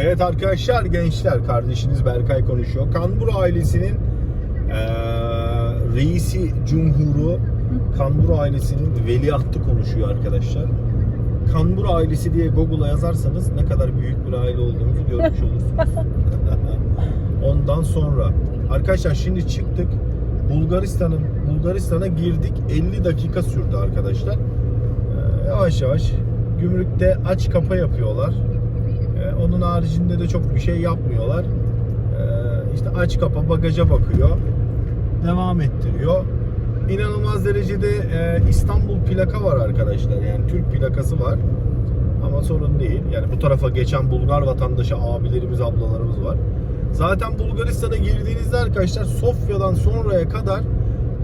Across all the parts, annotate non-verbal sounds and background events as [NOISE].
Evet arkadaşlar gençler kardeşiniz Berkay konuşuyor. Kanbur ailesinin eee, reisi cumhuru Kanbur ailesinin veliahtı konuşuyor arkadaşlar. Kanbur ailesi diye Google'a yazarsanız ne kadar büyük bir aile olduğumuzu görmüş olursunuz. [LAUGHS] Ondan sonra arkadaşlar şimdi çıktık. Bulgaristan'ın Bulgaristan'a girdik. 50 dakika sürdü arkadaşlar. Ee, yavaş yavaş gümrükte aç kapa yapıyorlar. Ee, onun haricinde de çok bir şey yapmıyorlar. Ee, işte aç kapa bagaja bakıyor. Devam ettiriyor. İnanılmaz derecede e, İstanbul plaka var arkadaşlar. Yani Türk plakası var. Ama sorun değil. Yani bu tarafa geçen Bulgar vatandaşı abilerimiz, ablalarımız var. Zaten Bulgaristan'a girdiğinizde arkadaşlar Sofya'dan sonraya kadar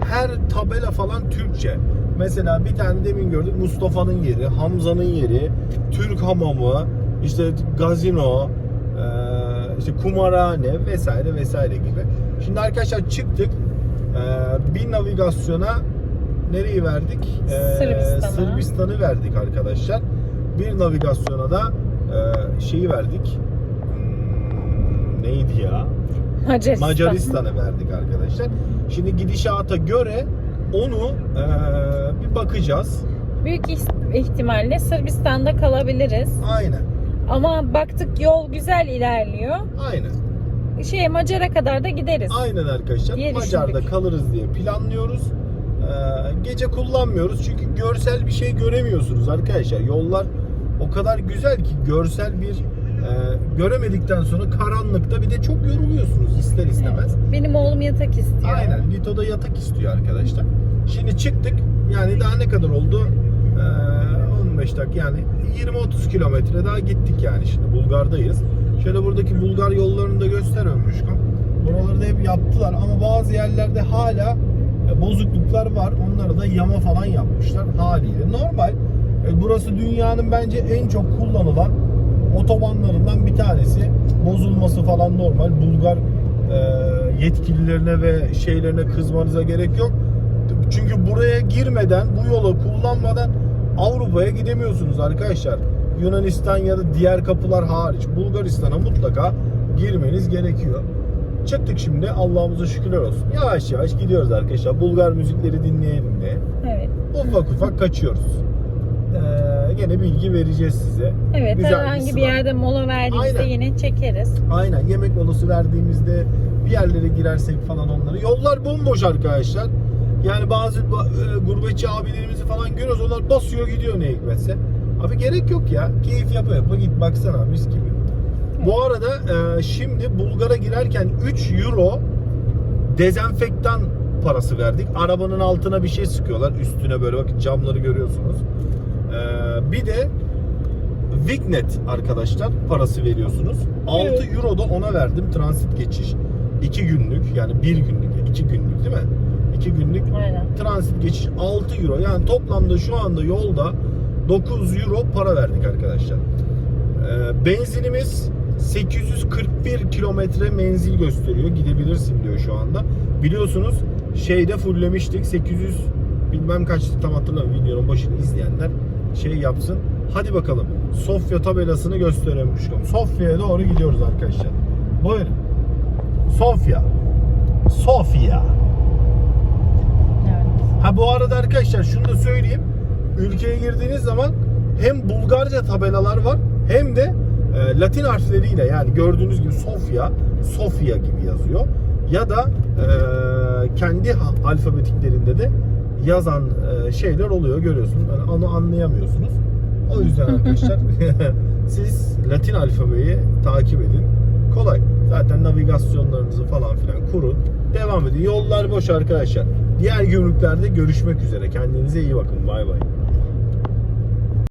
her tabela falan Türkçe. Mesela bir tane demin gördük Mustafa'nın yeri, Hamza'nın yeri, Türk hamamı, işte gazino, eee, işte kumarhane vesaire vesaire gibi. Şimdi arkadaşlar çıktık. Eee, bir navigasyona nereyi verdik? Eee, Sırbistan'a. Sırbistan'ı verdik arkadaşlar. Bir navigasyona da şeyi verdik. Hmm, neydi ya? Macaristan. Macaristan'ı verdik arkadaşlar. Şimdi gidişata göre onu bir bakacağız. Büyük ihtimalle Sırbistan'da kalabiliriz. Aynen. Ama baktık yol güzel ilerliyor. Aynen. Şey Macar'a kadar da gideriz. Aynen arkadaşlar. Diye Macar'da düşündük. kalırız diye planlıyoruz. Ee, gece kullanmıyoruz çünkü görsel bir şey göremiyorsunuz arkadaşlar. Yollar o kadar güzel ki görsel bir e, göremedikten sonra karanlıkta bir de çok yoruluyorsunuz ister istemez. Benim oğlum yatak istiyor. Aynen. Lito'da yatak istiyor arkadaşlar. Şimdi çıktık. Yani daha ne kadar oldu? Ee, 15 dakika yani 20-30 kilometre daha gittik yani şimdi Bulgar'dayız. Şöyle buradaki Bulgar yollarını da göster Ömrüşkom. Buraları da hep yaptılar ama bazı yerlerde hala e, bozukluklar var. Onları da yama falan yapmışlar haliyle. Normal. E, Burası dünyanın bence en çok kullanılan otobanlarından bir tanesi. Bozulması falan normal. Bulgar e, yetkililerine ve şeylerine kızmanıza gerek yok. Çünkü buraya girmeden, bu yola kullanmadan Avrupa'ya gidemiyorsunuz arkadaşlar. Yunanistan ya da diğer kapılar hariç Bulgaristan'a mutlaka girmeniz gerekiyor. Çıktık şimdi Allah'ımıza şükürler olsun. Yavaş yavaş gidiyoruz arkadaşlar. Bulgar müzikleri dinleyelim diye. Evet. Ufak ufak kaçıyoruz. Ee, gene bilgi vereceğiz size. Evet Güzel bir herhangi bir sıra. yerde mola verdiğimizde Aynen. yine çekeriz. Aynen yemek molası verdiğimizde bir yerlere girersek falan onları. Yollar bomboş arkadaşlar. Yani bazı ba- e, gurbetçi abilerimizi falan görüyoruz. Onlar basıyor gidiyor ne hikmetse. Abi gerek yok ya. Keyif yapa yapa git baksana mis gibi. Bu arada e, şimdi Bulgar'a girerken 3 euro dezenfektan parası verdik. Arabanın altına bir şey sıkıyorlar. Üstüne böyle bakın camları görüyorsunuz. E, bir de Vignet arkadaşlar parası veriyorsunuz. 6 Evet. euro da ona verdim transit geçiş. 2 günlük yani 1 günlük 2 günlük değil mi? 2 günlük Aynen. transit geçiş 6 euro. Yani toplamda şu anda yolda 9 euro para verdik arkadaşlar. Ee, benzinimiz 841 kilometre menzil gösteriyor. Gidebilirsin diyor şu anda. Biliyorsunuz şeyde fulllemiştik. 800 bilmem kaçtı tam hatırlamıyorum. Videonun başını izleyenler şey yapsın. Hadi bakalım. Sofya tabelasını gösteriyormuş. Sofya'ya doğru gidiyoruz arkadaşlar. Buyurun. Sofya. Sofya. Ha bu arada arkadaşlar şunu da söyleyeyim. Ülkeye girdiğiniz zaman hem Bulgarca tabelalar var hem de e, Latin harfleriyle yani gördüğünüz gibi Sofya, Sofia gibi yazıyor. Ya da e, kendi alfabetiklerinde de yazan e, şeyler oluyor görüyorsunuz. Yani onu anlayamıyorsunuz. O yüzden arkadaşlar [LAUGHS] siz Latin alfabeyi takip edin. Kolay. Zaten navigasyonlarınızı falan filan kurun. Devam edin. Yollar boş arkadaşlar. Diğer gümrüklerde görüşmek üzere. Kendinize iyi bakın. Bay bay.